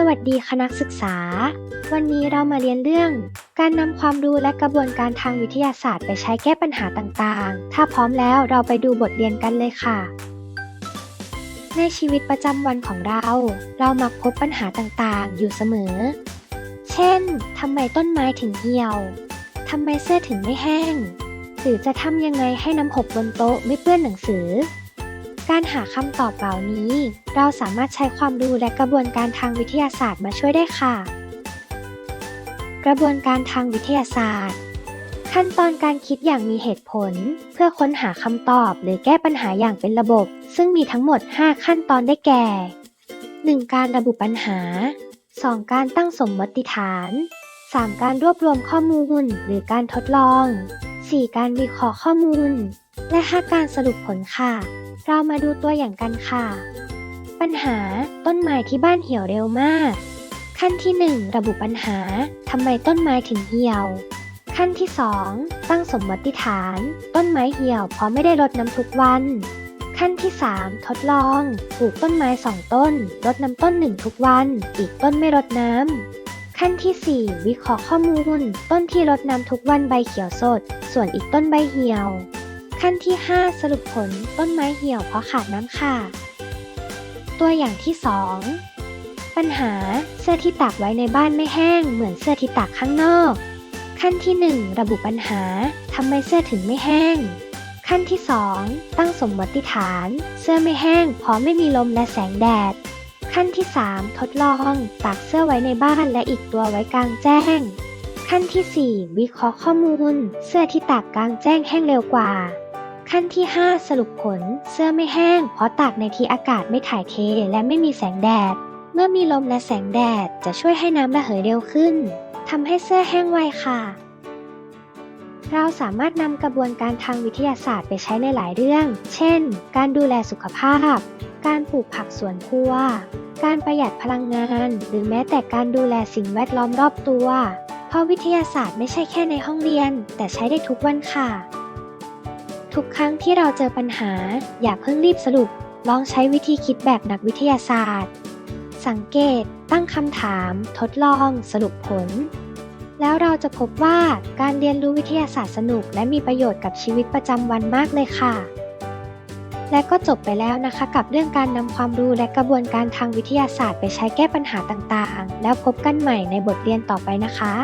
สวัสดีคณะศึกษา วันนี้เรามาเรียนเรื่อง การนำความรู้และกระบวนการทางวิทยาศาสตร์ไปใช้แก้ปัญหาต่างๆ ถ้าพร้อมแล้วเราไปดูบทเรียนกันเลยค่ะ ในชีวิตประจำวันของเรา เรามักพบปัญหาต่างๆ อยู่เสมอ เช่นทำไมต้นไม้ถึงเหี่ยวทำไมเสื้อถึงไม่แห้ง หรือจะทำยังไงให้น้ำหกบนโต๊ะไม่เปื้อนหนังสือ การหาคำตอบเหล่านี้ เราสามารถใช้ความรู้และกระบวนการทางวิทยาศาสตร์มาช่วยได้ค่ะ กระบวนการทางวิทยาศาสตร์ ขั้นตอนการคิดอย่างมีเหตุผล เพื่อค้นหาคำตอบหรือแก้ปัญหาอย่างเป็นระบบ ซึ่งมีทั้งหมด 5 ขั้นตอนได้แก่ 1. การระบุปัญหา 2. การตั้งสมมติฐาน 3. การรวบรวมข้อมูลหรือการทดลอง 4. การวิเคราะห์ข้อมูล และ 5 การสรุปผลค่ะ เรามาดูตัวอย่างกันค่ะ ปัญหาต้นไม้ที่บ้านเหี่ยวเร็วมาก ขั้นที่ 1 ระบุปัญหาทำไมต้นไม้ถึงเหี่ยว ขั้นที่ 2 ตั้งสมมติฐาน ต้นไม้เหี่ยวเพราะไม่ได้รดน้ำทุกวัน ขั้นที่ 3 ทดลอง ปลูกต้นไม้สองต้น รดน้ำต้นหนึ่งทุกวัน อีกต้นไม่รดน้ำ ขั้นที่ 4 วิเคราะห์ข้อมูล ต้นที่รดน้ำทุกวันใบเขียวสด ส่วนอีกต้นใบเหี่ยว ขั้นที่ 5 สรุปผลต้นไม้เหี่ยวเพราะขาดน้ำค่ะ ตัวอย่างที่ 2 ปัญหาเสื้อที่ตากไว้ในบ้านไม่แห้ง เหมือนเสื้อที่ตากข้างนอก ขั้นที่ 1 ระบุปัญหาทำไมเสื้อถึงไม่แห้ง ขั้นที่ 2 ตั้งสมมติฐาน เสื้อไม่แห้งเพราะไม่มีลมและแสงแดด ขั้นที่ 3 ทดลองตากเสื้อไว้ในบ้านและอีกตัวไว้กลางแจ้ง ขั้นที่ 4 วิเคราะห์ข้อมูล เสื้อที่ตากกลางแจ้งแห้งเร็วกว่า ขั้นที่ 5 สรุปผล เสื้อไม่แห้ง เพราะตากในที่อากาศไม่ถ่ายเทและไม่มีแสงแดด เมื่อมีลมและแสงแดดจะช่วยให้น้ำระเหยเร็วขึ้นทำให้เสื้อแห้งไวค่ะ เราสามารถนำกระบวนการทางวิทยาศาสตร์ไปใช้ในหลายเรื่อง เช่น การดูแลสุขภาพ การปลูกผักสวนครัว การประหยัดพลังงาน หรือแม้แต่การดูแลสิ่งแวดล้อมรอบตัว เพราะวิทยาศาสตร์ไม่ใช่แค่ในห้องเรียน แต่ใช้ได้ทุกวันค่ะ ทุกครั้งที่เราเจอปัญหา อย่าเพิ่งรีบสรุป ลองใช้วิธีคิดแบบนักวิทยาศาสตร์ สังเกต ตั้งคำถาม ทดลอง สรุปผล แล้วเราจะพบว่าการเรียนรู้วิทยาศาสตร์สนุก และมีประโยชน์กับชีวิตประจำวันมากเลยค่ะ และก็จบไปแล้วนะคะ กับเรื่องการนำความรู้และกระบวนการทางวิทยาศาสตร์ไปใช้แก้ปัญหาต่างๆ แล้วพบกันใหม่ในบทเรียนต่อไปนะคะ